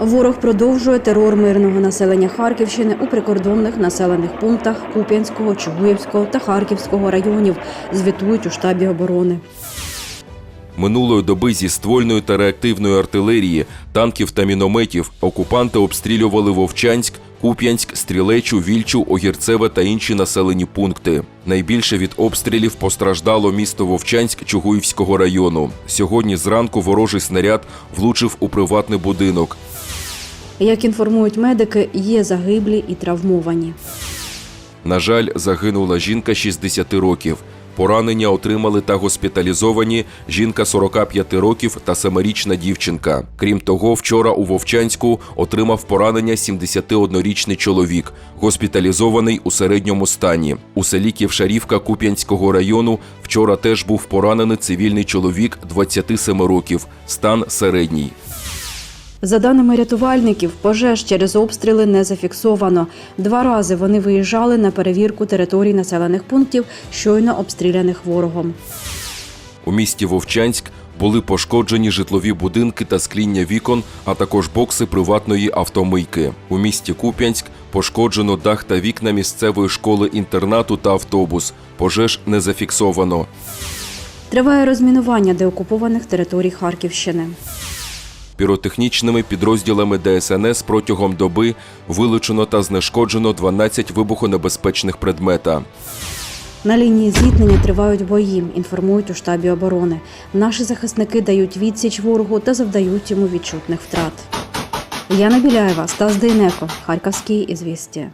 Ворог продовжує терор мирного населення Харківщини у прикордонних населених пунктах Куп'янського, Чугуївського та Харківського районів. Звітують у штабі оборони. Минулої доби зі ствольної та реактивної артилерії, танків та мінометів окупанти обстрілювали Вовчанськ, Куп'янськ, Стрілечу, Вільчу, Огірцеве та інші населені пункти. Найбільше від обстрілів постраждало місто Вовчанськ Чугуївського району. Сьогодні зранку ворожий снаряд влучив у приватний будинок. Як інформують медики, є загиблі і травмовані. На жаль, загинула жінка 60 років. Поранення отримали та госпіталізовані жінка 45 років та семирічна дівчинка. Крім того, вчора у Вовчанську отримав поранення 71-річний чоловік, госпіталізований у середньому стані. У селі Ківшарівка Куп'янського району вчора теж був поранений цивільний чоловік 27 років, стан середній. За даними рятувальників, пожеж через обстріли не зафіксовано. Два рази вони виїжджали на перевірку територій населених пунктів, щойно обстріляних ворогом. У місті Вовчанськ були пошкоджені житлові будинки та скління вікон, а також бокси приватної автомийки. У місті Куп'янськ пошкоджено дах та вікна місцевої школи-інтернату та автобус. Пожеж не зафіксовано. Триває розмінування деокупованих територій Харківщини. Піротехнічними підрозділами ДСНС протягом доби вилучено та знешкоджено 12 вибухонебезпечних предмета. На лінії зіткнення тривають бої, інформують у штабі оборони. Наші захисники дають відсіч ворогу та завдають йому відчутних втрат. Яна Біляєва, Стас Дейнеко, Харківські ізвістія.